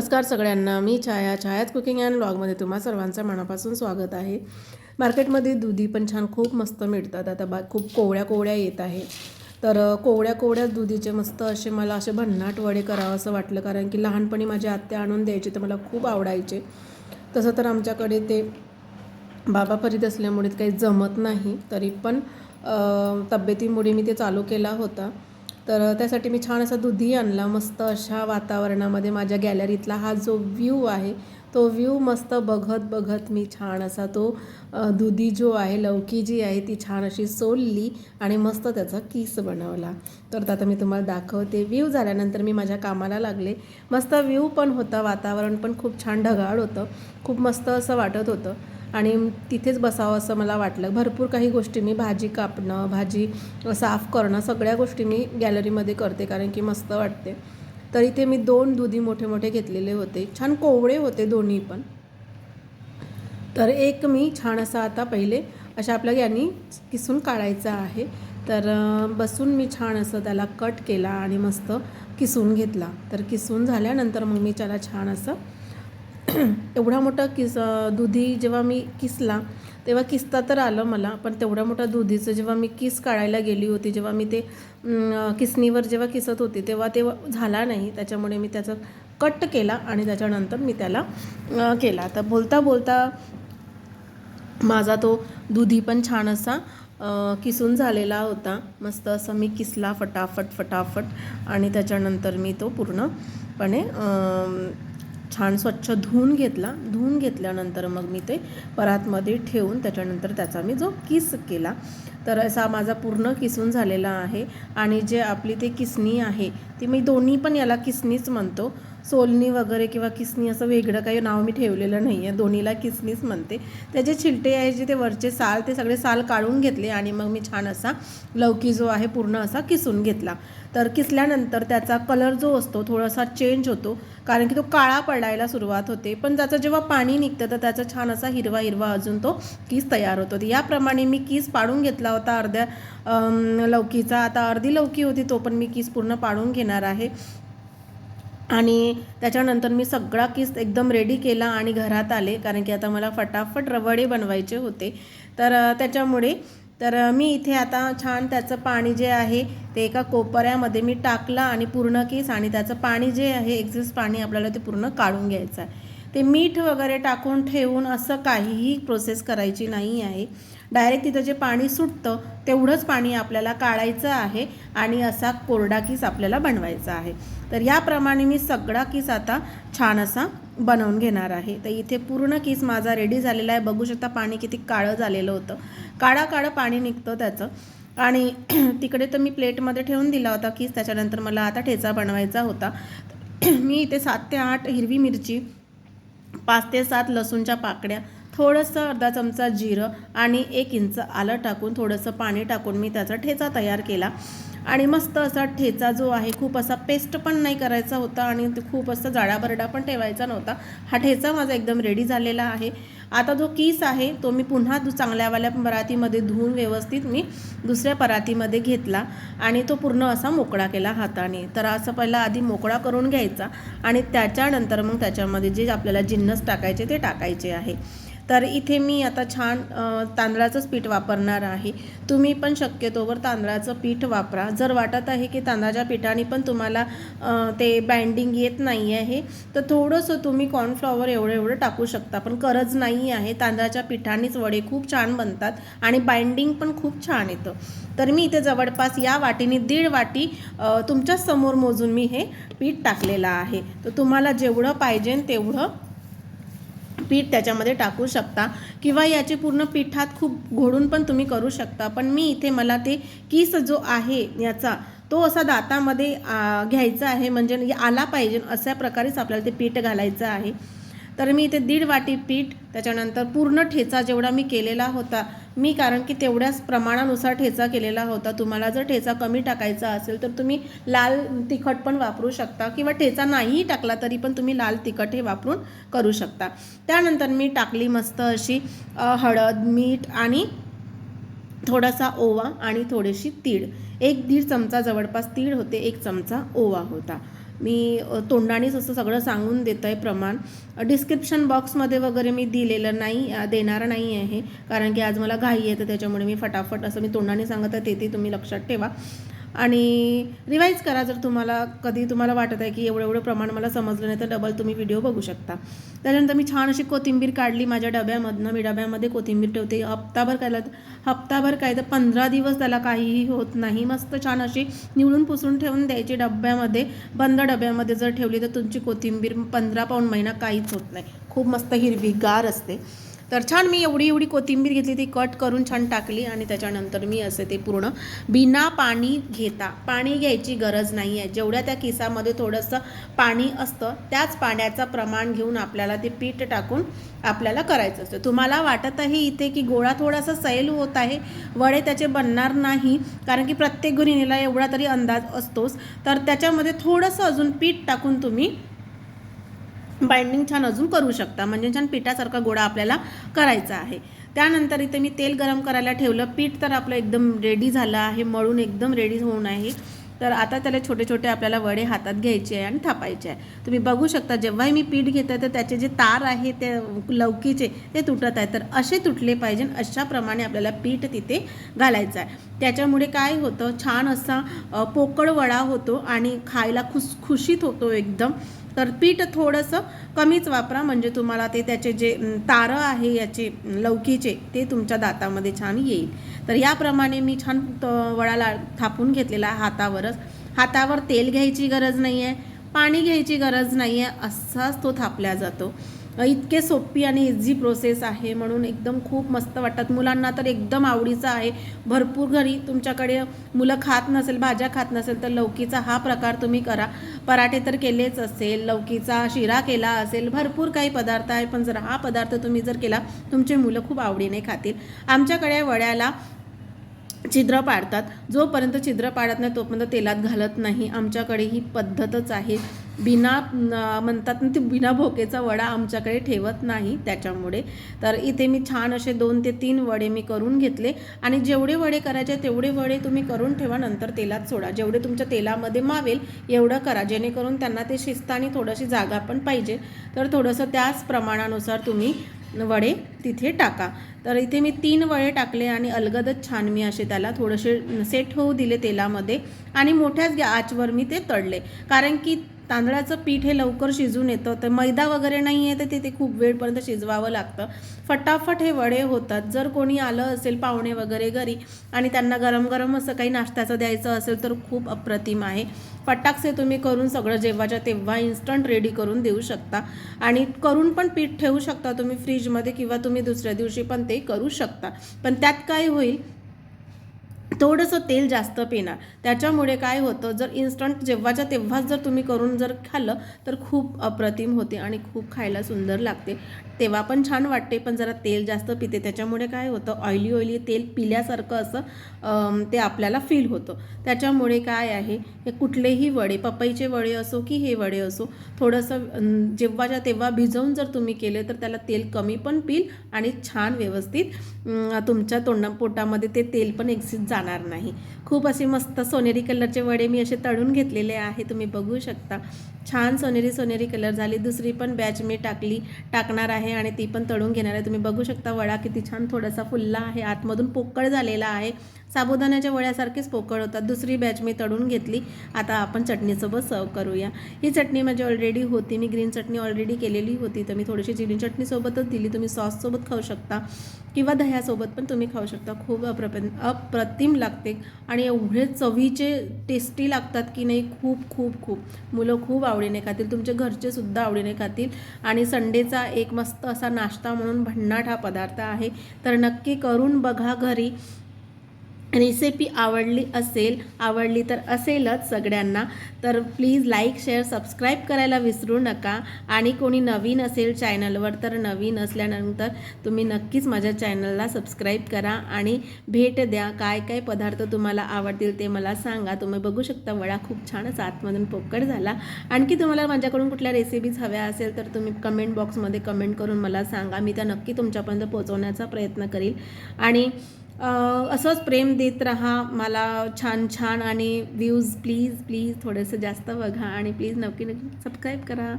नमस्कार सगळ्यांना. मी छाया. छायाच cooking and ब्लॉगमध्ये तुम्हा सर्वांचं मनापासून स्वागत आहे. मार्केटमध्ये दुधी पण छान खूप मस्त मिळतात. आता बा खूप कोवळ्या कोवळ्या येत आहे. तर कोवळ्या कोवळ्या दुधीचे मस्त असे मला असे भन्नाट वडे करावं असं वाटलं. कारण की लहानपणी माझ्या आत्या आणून द्यायचे तर मला खूप आवडायचे. तसं तर आमच्याकडे ते बाबा फरीत असल्यामुळे काही जमत नाही. तरी पण तब्येतीमुळे मी ते चालू केला होता. तर त्यासाठी मी छान असा दुधी आणला मस्त अशा वातावरणामध्ये माझ्या गॅलरीतला हा जो व्ह्यू आहे तो व्ह्यू मस्त बघत बघत मी छान असा तो दुधी जो आहे लवकी जी आहे ती छान अशी सोलली आणि मस्त त्याचा किस बनवला. तर आता मी तुम्हाला दाखवते. व्ह्यू झाल्यानंतर मी माझ्या कामाला लागले. मस्त व्ह्यू पण होता वातावरण पण खूप छान ढगाळ होतं. खूप मस्त असं वाटत होतं. आणि तिथेच बसावं असं मला वाटलं. भरपूर काही गोष्टी मी भाजी कापणं भाजी साफ करणं सगळ्या गोष्टी मी गॅलरीमध्ये करते कारण की मस्त वाटते. तर इथे मी दोन दुधी मोठे मोठे घेतलेले होते. छान कोवळे होते दोन्ही पण. तर एक मी छान असा आता पहिले अशा आपल्या यांनी किसून काढायचा आहे. तर बसून मी छान असं त्याला कट केला आणि मस्त किसून घेतला. तर किसून झाल्यानंतर मग मी त्याला छान असं एवढा मोठा किस दुधी जेव्हा मी किसला तेव्हा किसता तर आलं मला पण तेवढ्या मोठ्या दुधीचं जेव्हा मी किस काढायला गेली होती जेव्हा मी ते किसनीवर जेव्हा किसत होती तेव्हा ते झाला नाही. त्याच्यामुळे मी त्याचं कट केला आणि त्याच्यानंतर मी त्याला केला. तर बोलता बोलता माझा तो दुधी पण छान असा किसून झालेला होता. मस्त असं मी किसला फटाफट फटाफट आणि त्याच्यानंतर मी तो पूर्णपणे छान स्वच्छ धुवून घेतला. धुवून घेतल्यानंतर मग मी ते परातमध्ये ठेवून त्याच्यानंतर त्याचा मी जो किस केला. तर असा माझा पूर्ण किसून झालेला आहे. आणि जे आपली ते किसणी आहे ती मी दोन्ही पण याला किसणीच म्हणतो. सोलनी वगैरे किंवा किसनी असं वेगळं काही नाव मी ठेवलेलं नाही आहे दोन्हीला किसनीच म्हणते. त्याचे छिलटे आहे जे ते वरचे साल ते सगळे साल काढून घेतले आणि मग मी छान असा लौकी जो आहे पूर्ण असा किसून घेतला. तर किसल्यानंतर त्याचा कलर जो असतो थोडासा चेंज होतो. कारण की तो काळा पडायला सुरुवात होते. पण त्याचं जेव्हा पाणी निघतं तर त्याचा छान असा हिरवा हिरवा अजून तो किस तयार होतो. याप्रमाणे मी किस पाडून घेतला होता अर्ध्या लौकीचा. आता अर्धी लौकी होती तो पण मी किस पूर्ण पाडून घेणार आहे. आणि त्याच्यानंतर मी सगळा किस एकदम रेडी केला आणि घरात आले कारण की आता मला फटाफट रवडे बनवायचे होते. तर त्याच्यामुळे तर मी इथे आता छान त्याचं पाणी जे आहे ते एका कोपऱ्यामध्ये मी टाकलं आणि पूर्ण केस आणि त्याचं पाणी जे आहे एक्झिस्ट पाणी आपल्याला ते पूर्ण काढून घ्यायचं आहे. ते मीठ वगैरे टाकून ठेवून असं काहीही प्रोसेस करायची नाही आहे. डायरेक्ट तिथं जे पाणी सुटतं तेवढंच पाणी आपल्याला काढायचं आहे आणि असा कोरडा किस आपल्याला बनवायचा आहे. तर ह्याप्रमाणे मी सगळा किस आता छान असा बनवून घेणार आहे. तर इथे पूर्ण किस माझा रेडी झालेला आहे. बघू शकता पाणी किती काळं झालेलं होतं. काळा काळं पाणी निघतं त्याचं. आणि तिकडे तर मी प्लेटमध्ये ठेवून दिला होता किस. त्याच्यानंतर मला आता ठेचा बनवायचा होता. मी इथे सात ते आठ हिरवी मिरची पाच ते सात लसूणच्या पाकड्या थोडंसं अर्धा चमचा जिरं आणि एक इंच आलं टाकून थोडंसं पाणी टाकून मी त्याचा ठेचा तयार केला. आणि मस्त असा ठेचा जो आहे खूप असा पेस्ट पण नाही करायचा होता आणि ते खूप असं जाडाबरडा पण ठेवायचा नव्हता. हा ठेचा माझा एकदम रेडी झालेला आहे. आता जो कीस आहे तो मी पुन्हा दु चांगल्यावाल्या परातीमध्ये धुवून व्यवस्थित मी दुसऱ्या परातीमध्ये घेतला आणि तो पूर्ण असा मोकळा केला हाताने. तर असं पहिला आधी मोकळा करून घ्यायचा आणि त्याच्यानंतर मग त्याच्यामध्ये जे आपल्याला जिन्नस टाकायचे ते टाकायचे आहे. तर इथे मी आता छान तांदळाचंच पीठ वापरणार आहे. तुम्ही पण शक्यतोवर तांदळाचं पीठ वापरा. जर वाटत आहे की तांदळाच्या पिठाने पण तुम्हाला ते बाइंडिंग येत नाही आहे तर थोडंसं तुम्ही कॉर्नफ्लॉवर एवढं एवढं टाकू शकता. पण गरज नाही आहे. तांदळाच्या पिठानेच वडे खूप छान बनतात आणि बाइंडिंग पण खूप छान येतं. तर मी इथे जवळपास या वाटीने दीड वाटी तुमच्यासमोर मोजून मी हे पीठ टाकलेलं आहे. तर तुम्हाला जेवढं पाहिजे तेवढं पीठ त्याच्यामध्ये टाकू शकता किंवा याचे पूर्ण पिठात खूप घोडून पण तुम्ही करू शकता. पण मी इथे मला ते किस जो आहे याचा तो असा दातामध्ये घ्यायचा आहे. म्हणजे आला पाहिजे अशा प्रकारेच आपल्याला ते पीठ घालायचं आहे. तर मी इथे दीड वाटी पीठ त्याच्यानंतर पूर्ण ठेचा जेवढा मी केलेला होता मी कारण की तेवढ्याच प्रमाणानुसार ठेचा केलेला होता. तुम्हाला जर ठेचा कमी टाकायचा असेल तर तुम्ही लाल तिखट पण वापरू शकता किंवा ठेचा नाही टाकला तरी पण तुम्ही लाल तिखट हे वापरून करू शकता. त्यानंतर मी टाकली मस्त अशी हळद मीठ आणि थोडासा ओवा आणि थोडीशी तीळ. एक दीड चमचा जवळपास तीळ होते एक चमचा ओवा होता. मी तोंडानेच असं सगळं सांगून देत आहे प्रमाण डिस्क्रिप्शन बॉक्समध्ये वगैरे मी दिलेलं नाही देणार नाही आहे. कारण की आज मला घाई येतं त्याच्यामुळे मी फटाफट असं मी तोंडाने सांगत आहे ते ते तुम्ही लक्षात ठेवा. आणि रिवाईज करा जर तुम्हाला कधी तुम्हाला वाटत आहे की एवढं एवढं प्रमाण मला समजलं नाही तर डबल तुम्ही व्हिडिओ बघू शकता. त्याच्यानंतर मी छान अशी कोथिंबीर काढली माझ्या डब्यामधनं. मी डब्यामध्ये कोथिंबीर ठेवते. हप्ताभर कायला हप्ताभर काय तर पंधरा दिवस त्याला काहीही होत नाही. मस्त छान अशी निवडून पुसून ठेवून द्यायची डब्यामध्ये. बंद डब्यामध्ये जर ठेवली तर तुमची कोथिंबीर पंधरा पाऊण महिना काहीच होत नाही. खूप मस्त हिरवीगार असते. तर छान मी एवढी एवढी कोथिंबीर घेतली ती कट करून छान टाकली आणि त्याच्यानंतर मी असे ते पूर्ण बिना पाणी घेता पाणी घ्यायची गरज नाही आहे. जेवढ्या त्या केसामध्ये थोडंसं पाणी असतं त्याच पाण्याचं प्रमाण घेऊन आपल्याला ते पीठ टाकून आपल्याला करायचं असतं. तुम्हाला वाटत आहे इथे की गोळा थोडासा सैल होत आहे वडे त्याचे बनणार नाही कारण की प्रत्येक गृहिणीला एवढा तरी अंदाज असतोच. तर त्याच्यामध्ये थोडंसं अजून पीठ टाकून तुम्ही बाइंडिंग छान अजून करू शकता. म्हणजे छान पिठासारखा गोळा आपल्याला करायचा आहे. त्यानंतर इथे मी तेल गरम करायला ठेवलं. पीठ तर आपलं एकदम रेडी झालं आहे. मळून एकदम रेडी होऊन आहे. तर आता त्याला छोटे छोटे आपल्याला वडे हातात घ्यायचे आहे आणि थापायचे आहे. तुम्ही बघू शकता जेव्हाही मी पीठ घेत आहे तर त्याचे जे तार आहे ते लवकीचे ते तुटत आहे. तर असे तुटले पाहिजे अशाप्रमाणे आपल्याला पीठ तिथे घालायचं आहे. त्याच्यामुळे काय होतं छान असा पोकळ वडा होतो आणि खायला खुस खुशीत होतो एकदम. तर पीठ थोडंसं कमीच वापरा. म्हणजे तुम्हाला ते त्याचे जे तारं आहे याचे लौकीचे ते तुमच्या दातामध्ये छान येईल. तर याप्रमाणे मी छान वडाला थापून घेतलेला हातावरच. हातावर तेल घ्यायची गरज नाही आहे पाणी घ्यायची गरज नाही आहे असाच तो थापला जातो. इतके सोपी आणि इझी प्रोसेस आहे म्हणून एकदम खूप मस्त वाटतात. मुलांना तर एकदम आवडीचं आहे. भरपूर घरी तुमच्याकडे मुलं खात नसेल भाज्या खात नसेल तर लौकीचा हा प्रकार तुम्ही करा. पराठे तर केलेच असेल लौकीचा शिरा केला असेल भरपूर काही पदार्थ आहे पण जर हा पदार्थ तुम्ही जर केला तुमचे मुलं खूप आवडीने खातील. आमच्याकडे वड्याला छिद्र पाडतात. जोपर्यंत छिद्र पाडत नाही तोपर्यंत तेलात घालत नाही. आमच्याकडे ही पद्धतच आहे. बिना म्हणतात ना ते बिना भोकेचा वडा आमच्याकडे ठेवत नाही त्याच्यामुळे. तर इथे मी छान असे दोन ते तीन वडे मी करून घेतले. आणि जेवढे वडे करायचे तेवढे वडे तुम्ही करून ठेवा नंतर तेलात सोडा. जेवढे तुमच्या तेलामध्ये मावेल एवढं करा. जेणेकरून त्यांना ते शिस्त आणि थोडीशी जागा पण पाहिजे. तर थोडंसं त्याच प्रमाणानुसार तुम्ही वडे तिथे टाका. तर इथे मी तीन वडे टाकले आणि अलगदच छान मी असे त्याला थोडेसे सेट होऊ दिले तेलामध्ये. आणि मोठ्याच गॅ आचवर मी ते तळले. कारण की तांदळाचं पीठ हे लवकर शिजून येतं तर मैदा वगैरे नाही आहे तर ते ते खूप वेळपर्यंत शिजवावं लागतं. फटाफट हे वडे होतात. जर कोणी आलं असेल पाहुणे वगैरे घरी आणि त्यांना गरम गरम असं काही नाश्त्याचं द्यायचं असेल तर खूप अप्रतिम आहे. फटाकसे तुम्ही करून सगळं जेव्हाच्या तेव्हा इन्स्टंट रेडी करून देऊ शकता. आणि करून पण पीठ ठेवू शकता तुम्ही फ्रीजमध्ये किंवा तुम्ही दुसऱ्या दिवशी पण ते करू शकता. पण त्यात काय होईल थोडंसं तेल जास्त पिणार. त्याच्यामुळे काय होतं जर इन्स्टंट जेव्हाच्या तेव्हाच जर तुम्ही करून जर खाल्लं तर खूप अप्रतिम होते आणि खूप खायला सुंदर लागते. तेव्हा पण छान वाटते पण जरा तेल जास्त पिते. त्याच्यामुळे काय होतं ऑइली ऑइली तेल पिल्यासारखं असं ते आपल्याला फील होतं. त्याच्यामुळे काय आहे हे कुठलेही वडे पपईचे वडे असो की हे वडे असो थोडंसं जेव्हाच्या तेव्हा भिजवून जर तुम्ही केले तर त्याला तेल कमी पण पिल आणि छान व्यवस्थित तुमच्या तोंडा पोटामध्ये ते तेल पण एक्झिट जाणार नाही. खूप असे मस्त सोनेरी कलरचे वडे मी असे तळून घेतलेले आहे. तुम्ही बघू शकता. छान सोनेरी सोनेरी कलर झाली. दुसरी पण बॅच मी टाकली टाकणार आहे आणि ती पण तळून घेणार आहे. तुम्ही बघू शकता वडा किती छान थोडासा फुलला आहे. आतमधून पोकळ झालेला आहे. साबुदाण्याच्या वड्यासारखेच पोकळ होतात. दुसरी बॅच मी तळून घेतली. आता आपण चटणीसोबत सर्व करूया. ही चटणी माझी ऑलरेडी होती. मी ग्रीन चटणी ऑलरेडी केलेली होती. तर मी थोडीशी ग्रीन चटणीसोबतच दिली. तुम्ही सॉससोबत खाऊ शकता किंवा दह्यासोबत पण तुम्ही खाऊ शकता. खूप अप्रप अप्रतिम लागते. आणि एवढे चवीचे टेस्टी लागतात की नाही खूप खूप खूप. मुलं खूप आवडीने खातील. तुमचे घरचे सुद्धा आवडीने खातील. आणि संडेचा एक मस्त असा नाश्ता म्हणून भन्नाट हा पदार्थ आहे. तर नक्की करून बघा घरी. रेसिपी आवडली असेल आवडली तर असेलच सगळ्यांना तर प्लीज लाईक शेअर सबस्क्राईब करायला विसरू नका. आणि कोणी नवीन असेल चॅनलवर तर नवीन असल्यानंतर तुम्ही नक्कीच माझ्या चॅनलला सबस्क्राईब करा आणि भेट द्या. काय काय पदार्थ तुम्हाला आवडतील ते मला सांगा. तुम्ही बघू शकता वडा खूप छानच आतमधून पोकळ झाला. आणखी तुम्हाला माझ्याकडून कुठल्या रेसिपीज हव्या असेल तर तुम्ही कमेंट बॉक्समध्ये कमेंट करून मला सांगा. मी त्या नक्की तुमच्यापर्यंत पोहोचवण्याचा प्रयत्न करील. आणि असंच प्रेम देत राहा. मला छान छान आणि व्ह्यूज प्लीज प्लीज थोडंसं जास्त बघा आणि प्लीज नक्की नक्की सबस्क्राईब करा.